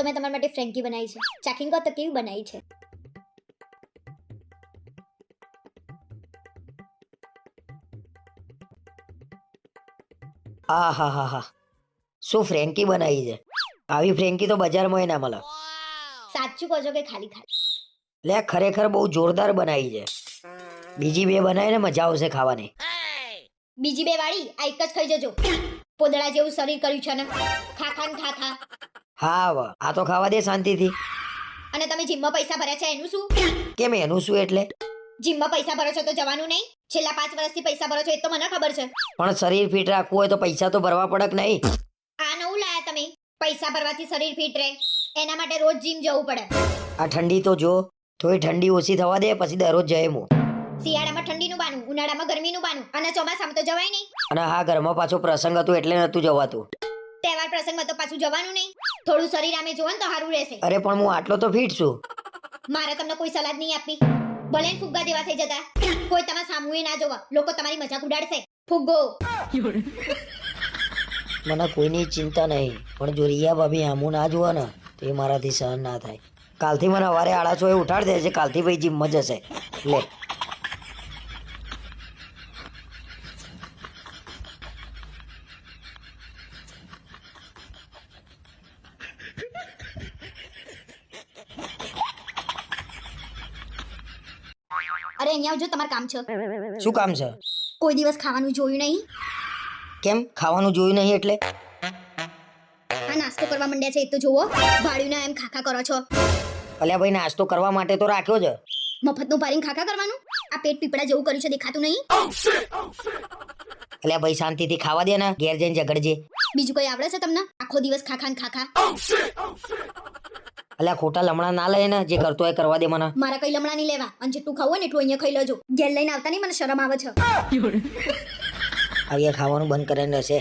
તો મેં તમારા માટે ફ્રેન્કી બનાવી છે. ચાખીને કહો તો કેવી બનાવી છે? હા હા હા હા. શું ફ્રેન્કી બનાવી છે? આવી ફ્રેન્કી તો બજારમાં ના મળે સાચું કહો છો કે ખાલી ખાલી? લે ખરેખર બહુ જોરદાર બનાવી છે. બીજી બે બનાવીને મજા આવશે ખાવાની. બીજી બે વાળી આ એક જ ખાઈ જજો. પોદળા જેવું શરીર કર્યું છે ને. ખા ખા ખા ખા. હા હવે આ તો ખાવા દે શાંતિથી. અને તમે જીમમાં પૈસા ભર્યા છે એનું શું? કેમ એનું શું એટલે? જીમમાં પૈસા ભરો છો તો જવાનું નહીં? છેલ્લા પાંચ વર્ષથી પૈસા ભરો છો એ તો મને ખબર છે. પણ શરીર ફિટ રાખવું હોય તો પૈસા તો ભરવા પડક નહીં. આ નવું લાયા તમે. પૈસા ભરવાથી શરીર ફિટ રહે. એના માટે રોજ જીમ જવું પડે. આ ઠંડી તો જો થોડી ઠંડી ઓછી થવા દે પછી દરરોજ જાય હું શિયાળામાં ઠંડીનું બાનું ઉનાળામાં ગરમીનું બાનું અને ચોમાસામાં તો જવાય નહીં. અને હા ઘરમાં પાછો પ્રસંગ હતો એટલે નતું જવાતું. તહેવાર પ્રસંગમાં તો પાછું જવાનું નહીં. થોડું શરીર આમે જોવો ને તો સારું રહેશે. અરે પણ હું આટલો તો ફિટ છું. મારે તમને કોઈ સલાહ નહીં આપવી. ભલે ફુગ્ગા જેવા થઈ જતા. કોઈ તમારા સામુએ ના જોવા. લોકો તમારી મજાક ઉડાડશે. ફુગ્ગો. મને કોઈની ચિંતા નહીં પણ જો રિયા ભાભી આમું ના જોવા ને તો એ મારાથી સહન ના થાય. કાલથી મને સવારે આડા છો એ ઉઠાડી દે છે કાલથી ભાઈ જીમમાં જશે. લે. અરે અહીંયા આવજો તમારું કામ છે. શું કામ છે? કોઈ દિવસ ખાવાનું જોયું નહીં. કેમ? ખાવાનું જોયું નહીં એટલે? આ નાસ્તો કરવા માંડ્યા છે એ તો જુઓ. ભાડ્યું એમ ખાખા કરો છો. અલ્યા ભાઈ નાસ્તો કરવા માટે તો રાખ્યો છે. મફતનું પારીને ખાખા કરવાનું? આ પેટ પીપળા જેવું કર્યું છે દેખાતું નહીં? અલ્યા ભાઈ શાંતિથી ખાવા દે ને ઘેર જઈને ઝઘડજે. બીજું કઈ આવડે છે તમને? આખો દિવસ ખાખા ને ખાખા. અલ્યા ખોટા લમણા ના લે ને જે કરતો હોય કરવા દે મને. મારા કઈ લમણા નહીં લેવા. અને જેટલું ખાવું હોય ને એટલું અહીંયા ખાઈ લેજો. ઘેર લઈને આવતા નહીં મને શરમ આવે છે. આવી ખાવાનું બંધ કરીને રહેશે.